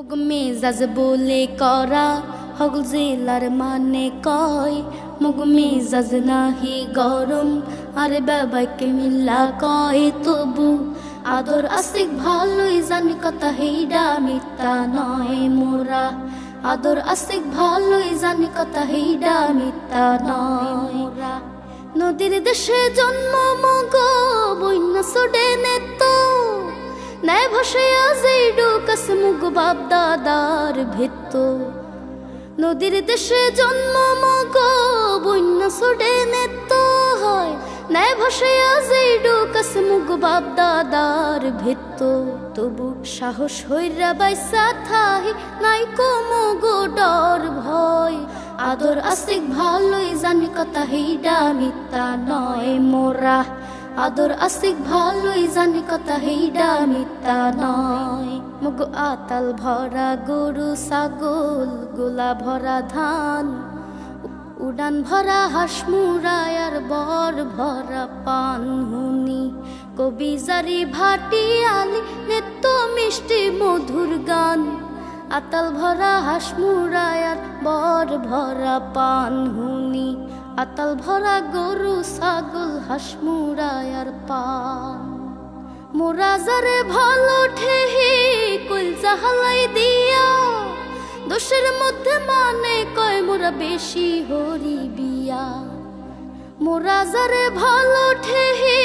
মুগ মেজাজ বলে করা, হগল জেলার মানে কয়? মুগ মেজাজ নাহি গরম, আর বাবাকে মিল্লা কয়? তবু আদর আসিক ভালোই, জানি কথা হেইডা মিথ্যা নয় মোরা। আদর আসিক ভালোই, জানি কথা হেইডা মিথ্যা নয় মোরা। নদীর দেশে জন্ম মগ, বন্য সোডে নেত। নাই ভাসাইয়া যেই ডুকাস মুগ বাপ দাদার ভেত্ত নদীর দেশে জন্ম মগ, বন্য সোডে নেত হয়। নাই ভাসাইয়া যেই ডুকাস মুগ বাপ দাদার ভেত্ত তবু সাহস হইরা বাইসা থাই নাই কমো গো ডর ভয়। আদর আসিক ভালোই জানি কথা হেইডা মিথ্যা নয় মোরা। আদর আসিক ভালোই, জানি কথা হেইডা মিথ্যা নয়। মুগ আতাল ভরা গরু, ছাগল, গোলা ভরা ধান, উড়ান ভরা হাঁস মুরায়ার বর ভরা পান হুনি। কবি জারি ভাটি আলি নেত্য মিষ্টি মধুর গান। আতাল ভরা হাঁস মুরায়ার বর ভরা পান হুনি। আতাল ভরা গরু, ছাগল, হাঁস মুরায়ার পান। মোরা ভালো ঠেহি কুল জাহালাই দিয়া। দোষের মধ্যে মানে কয়, মোরা বেশি হরি বিয়া। মোরা যারে ভালো ঠেহি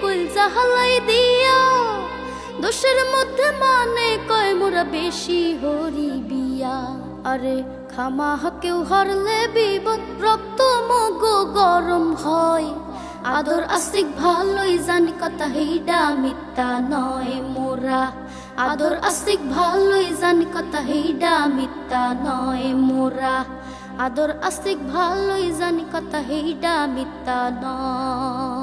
কুল জাহালাই দিয়া। দোষের মধ্যে মানে কয়, মোরা বেশি হরি বিয়া। আরে খামা কেউ হরলে বিপদ রক্ত গরম হয়। আদর আসিক ভালোই জানি, কথা হেইডা মিথ্যা নয় মোরা। আদর আসিক ভালোই জানি, কথা হেইডা মিথ্যা নয় মোরা। আদর আসিক ভালোই জানি, কথা হেইডা মিথ্যা নয়।